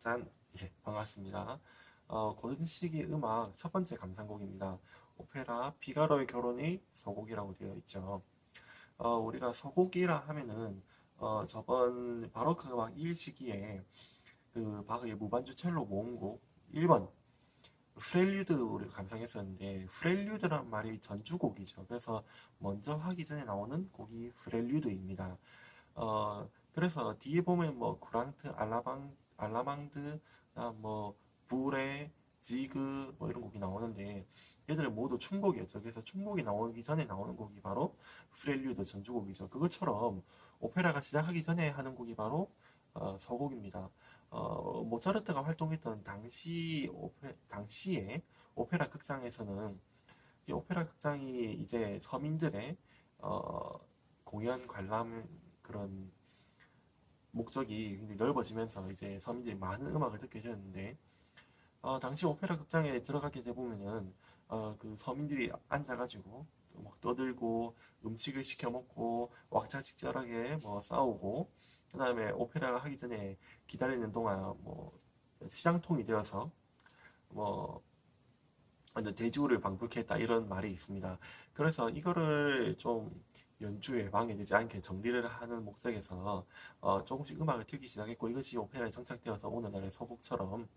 짠! 예, 반갑습니다. 어, 고든 시기 음악 첫 번째 감상곡입니다. 오페라 피가로의 결혼이 서곡이라고 되어 있죠. 어, 우리가 서곡이라 하면은 어, 저번 바로크 음악 1시기에 그 바흐의 무반주 첼로 모음곡 1번 프렐류드 우리가 감상했었는데 프렐류드란 말이 전주곡이죠. 그래서 먼저 하기 전에 나오는 곡이 프렐류드입니다. 어, 그래서 뒤에 보면 뭐 쿠랑트, 알라방, 알라망드, 아, 뭐 부레, 지그 뭐 이런 곡이 나오는데 얘들은 모두 춤곡이었죠. 그래서 춤곡이 나오기 전에 나오는 곡이 바로 프렐류드 전주곡이죠. 그것처럼 오페라가 시작하기 전에 하는 곡이 바로 어, 서곡입니다. 어, 모차르트가 활동했던 당시 오페, 당시에 오페라 극장에서는 이 오페라 극장이 이제 서민들의 어, 공연 관람 그런 목적이 굉장히 넓어지면서 이제 서민들이 많은 음악을 듣게 되었는데 어, 당시 오페라 극장에 들어가게 돼 보면은 어, 그 서민들이 앉아가지고 막 떠들고 음식을 시켜 먹고 왁자지껄하게 뭐 싸우고 그 다음에 오페라가 하기 전에 기다리는 동안 뭐 시장통이 되어서 뭐 완전 대지우를 방불케 했다 이런 말이 있습니다. 그래서 이거를 좀 연주에 방해되지 않게 정리를 하는 목적에서 어, 조금씩 음악을 틀기 시작했고 이것이 오페라에 정착되어서 오늘날의 서곡처럼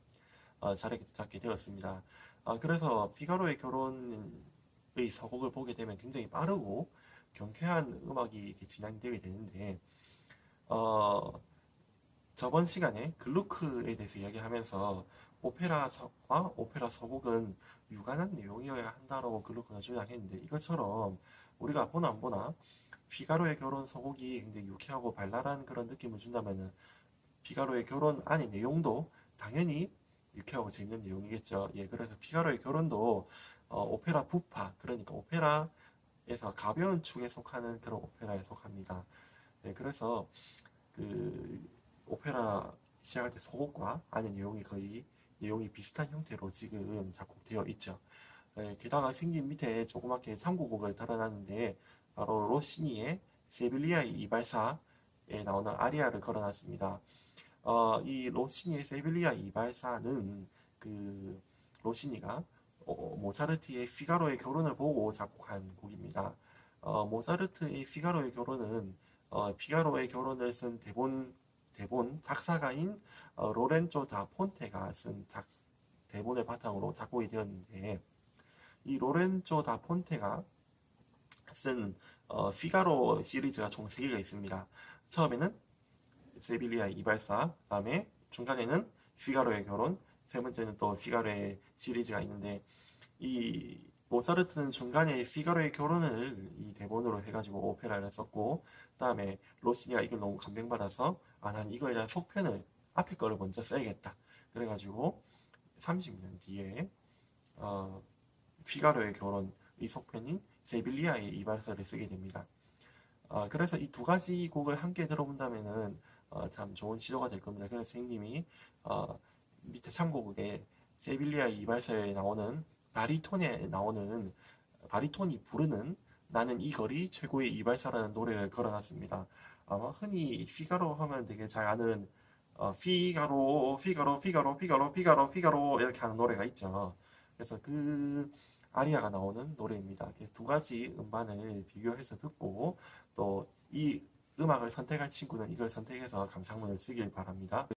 어, 자리 잡게 되었습니다. 어, 그래서 피가로의 결혼의 서곡을 보게 되면 굉장히 빠르고 경쾌한 음악이 진행되게 되는데 어, 저번 시간에 글루크에 대해서 이야기하면서 오페라와 오페라 서곡은 유관한 내용이어야 한다라고 글루크가 주장했는데 이것처럼 우리가 보나 안 보나 피가로의 결혼 서곡이 굉장히 유쾌하고 발랄한 그런 느낌을 준다면은 피가로의 결혼 안의 내용도 당연히 유쾌하고 재밌는 내용이겠죠. 예, 그래서 피가로의 결혼도 어, 오페라 부파 그러니까 오페라에서 가벼운 축에 속하는 그런 오페라에 속합니다. 네, 그래서 그 오페라 시작할 때 서곡과 안의 내용이 거의 내용이 비슷한 형태로 지금 작곡되어 있죠. 네, 게다가 생긴 밑에 조그맣게 참고곡을 달아놨는데 바로 로시니의 세빌리아의 이발사에 나오는 아리아를 걸어놨습니다. 어, 이 로시니의 세빌리아 이발사는 그 로시니가 어, 모차르트의 피가로의 결혼을 보고 작곡한 곡입니다. 어, 모차르트의 피가로의 결혼은 어, 피가로의 결혼을 쓴 대본 대본 작사가인 어, 로렌조 다 폰테가 쓴 작, 대본을 바탕으로 작곡이 되었는데 이 로렌조 다 폰테가 쓴 어, 피가로 시리즈가 총 3개가 있습니다. 처음에는 세빌리아 이발사, 다음에 중간에는 피가로의 결혼, 세 번째는 또 피가로의 시리즈가 있는데 이 모차르트는 중간에 피가로의 결혼을 이 대본으로 해가지고 오페라를 썼고 다음에 로시니가 이걸 너무 감명받아서 아 난 이거에 대한 속편을 앞에 거를 먼저 써야겠다 그래가지고 30년 뒤에 어, 피가로의 결혼 이 속편인 세빌리아의 이발사를 쓰게 됩니다. 어, 그래서 이 두 가지 곡을 함께 들어본다면은 어, 참 좋은 시도가 될 겁니다. 그래서 선생님이 어, 밑에 참고곡에 세빌리아 이발사에 나오는 바리톤에 나오는 바리톤이 부르는 나는 이 거리 최고의 이발사라는 노래를 걸어놨습니다. 아마 흔히 피가로 하면 되게 잘 아는 어, 피가로, 피가로, 피가로, 피가로, 피가로, 피가로 이렇게 하는 노래가 있죠. 그래서 그 아리아가 나오는 노래입니다. 두 가지 음반을 비교해서 듣고 또이 음악을 선택할 친구는 이걸 선택해서 감상문을 쓰길 바랍니다.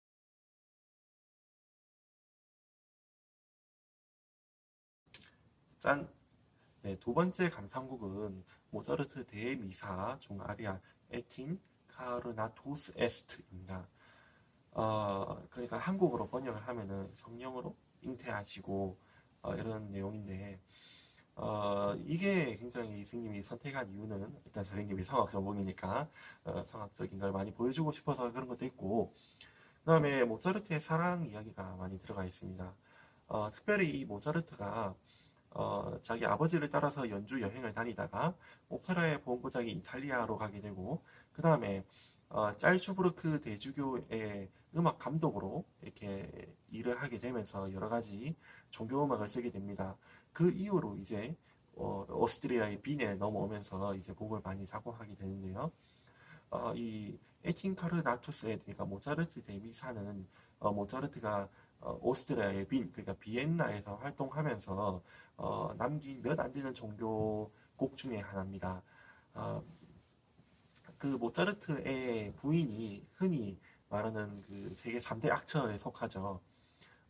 짠! 네, 두 번째 감상곡은 모차르트 대미사 중 아리아 에틴 카르나토스 에스트입니다. 어, 그러니까 한국어로 번역을 하면은 성령으로 잉태하시고 어, 이런 내용인데 어, 이게 굉장히 선생님이 선택한 이유는 일단 선생님이 성악 전공이니까 어, 성악적인 걸 많이 보여주고 싶어서 그런 것도 있고 그 다음에 모차르트의 사랑 이야기가 많이 들어가 있습니다. 어, 특별히 이 모차르트가 어, 자기 아버지를 따라서 연주 여행을 다니다가 오페라의 본고장이 이탈리아로 가게 되고 그 다음에 어, 짤츠부르크 대주교의 음악 감독으로 이렇게 일을 하게 되면서 여러 가지 종교 음악을 쓰게 됩니다. 그 이후로 이제 어, 오스트리아의 빈에 넘어오면서 이제 곡을 많이 작곡하게 되는데요. 어, 이 에틴카르 나투스에 그러니까 모차르트 대미사는 어, 모차르트가 어, 오스트리아의 빈 그러니까 비엔나에서 활동하면서 어, 남긴 몇 안 되는 종교 곡 중에 하나입니다. 어, 그 모차르트의 부인이 흔히 말하는 그 세계 3대 악처에 속하죠.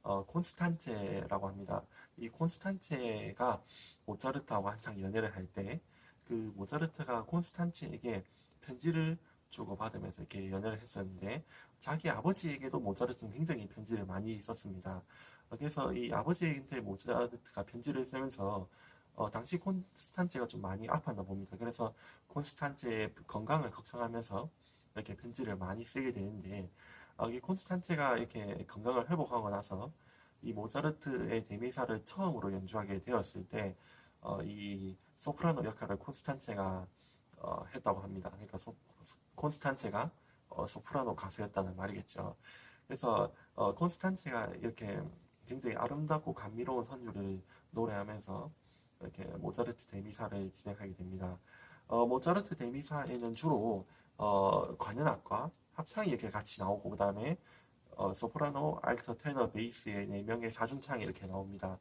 어, 콘스탄체라고 합니다. 이 콘스탄체가 모차르트하고 한창 연애를 할 때 그 모차르트가 콘스탄체에게 편지를 주고받으면서 이렇게 연애를 했었는데 자기 아버지에게도 모차르트는 굉장히 편지를 많이 썼습니다. 어, 그래서 이 아버지한테 모차르트가 편지를 쓰면서 어, 당시 콘스탄체가 좀 많이 아팠나 봅니다. 그래서 콘스탄체의 건강을 걱정하면서 이렇게 편지를 많이 쓰게 되는데 어, 이 콘스탄체가 이렇게 건강을 회복하고 나서 이 모차르트의 데미사를 처음으로 연주하게 되었을 때, 어, 이 소프라노 역할을 콘스탄체가 어, 했다고 합니다. 그러니까 소, 콘스탄체가 어, 소프라노 가수였다는 말이겠죠. 그래서 어, 콘스탄체가 이렇게 굉장히 아름답고 감미로운 선율을 노래하면서 이렇게 모차르트 데미사를 진행하게 됩니다. 어, 모차르트 데미사에는 주로 어, 관현악과 합창이 이렇게 같이 나오고 그 다음에 어, 소프라노, 알토, 테너, 베이스의 4명의 사중창이 이렇게 나옵니다.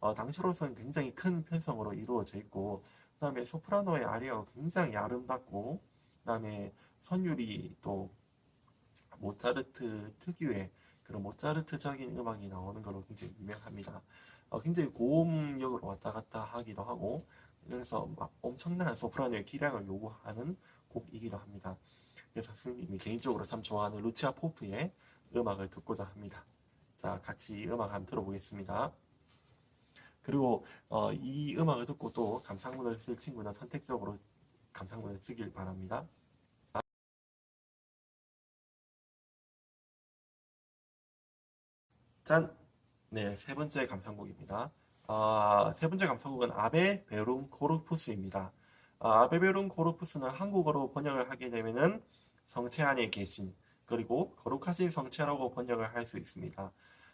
어, 당시로서는 굉장히 큰 편성으로 이루어져 있고 그 다음에 소프라노의 아리아가 굉장히 아름답고 그 다음에 선율이 또 모차르트 특유의 그런 모차르트적인 음악이 나오는 걸로 굉장히 유명합니다. 어, 굉장히 고음역으로 왔다 갔다 하기도 하고 그래서 막 엄청난 소프라노의 기량을 요구하는 곡이기도 합니다. 그래서 스님이 개인적으로 참 좋아하는 루치아 포프의 음악을 듣고자 합니다. 자, 같이 음악 한번 들어보겠습니다. 그리고 어, 이 음악을 듣고 또 감상문을 쓸 친구는 선택적으로 감상문을 쓰길 바랍니다. 짠! 네, 세 번째 감상곡입니다. 아, 세 번째 감상곡은 아베 베룬 코르푸스입니다. 아, 아베 베룬 코르푸스는 한국어로 번역을 하게 되면은 성체 안에 계신 그리고 거룩하신 성체라고 번역을 할 수 있습니다.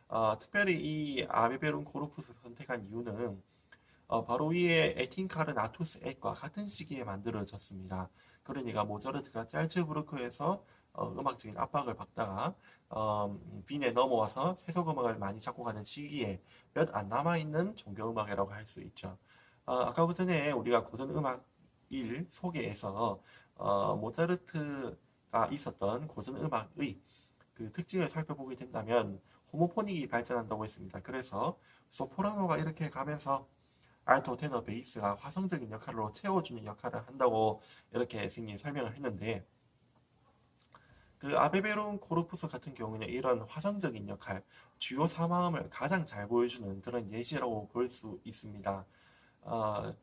아, 특별히 이 아베 베룬 코르푸스 선택한 이유는 어, 바로 위에 에틴카르 나투스 액과 같은 시기에 만들어졌습니다. 그러니까 모차르트가 짤츠부르크에서 어, 음악적인 압박을 받다가 어, 빈에 넘어와서 세속 음악을 많이 작곡하는 시기에 몇 안 남아 있는 종교 음악이라고 할 수 있죠. 어, 아까 그 전에 우리가 고전 음악 1 소개에서 어, 모차르트가 있었던 고전 음악의 그 특징을 살펴보게 된다면 호모포닉이 발전한다고 했습니다. 그래서 소프라노가 이렇게 가면서 알토, 테너, 베이스가 화성적인 역할로 채워주는 역할을 한다고 이렇게 스님이 설명을 했는데 그 아베베론 코르푸스 같은 경우는 이런 화성적인 역할, 주요 사마음을 가장 잘 보여주는 그런 예시라고 볼 수 있습니다. 어,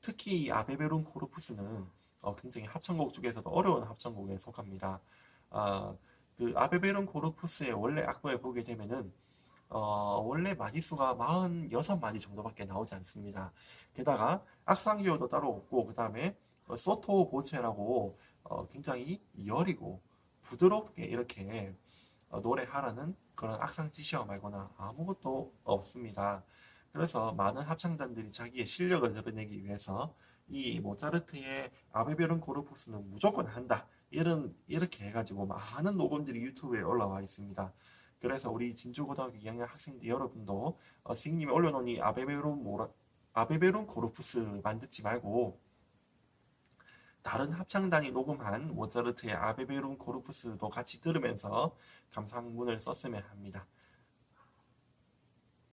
특히 이 아베베론 코르푸스는 어, 굉장히 합창곡 중에서도 어려운 합창곡에 속합니다. 어, 그 아베베론 코르푸스의 원래 악보에 보게 되면은 어, 원래 마디수가 46마디 정도밖에 나오지 않습니다. 게다가 악상기호도 따로 없고 그 다음에 소토 보체라고 어, 굉장히 여리고 부드럽게 이렇게 어, 노래하라는 그런 악상 지시어 말거나 아무것도 없습니다. 그래서 많은 합창단들이 자기의 실력을 드러내기 위해서 이 모차르트의 아베베른 코르푸스는 무조건 한다. 이런 이렇게 해가지고 많은 녹음들이 유튜브에 올라와 있습니다. 그래서 우리 진주고등학교 2학년 학생들 여러분도 어, 선생님이 올려놓은 이 아베베론 모라 아베베론 코르푸스만 듣지 말고 다른 합창단이 녹음한 모차르트의 아베베론 코르푸스도 같이 들으면서 감상문을 썼으면 합니다.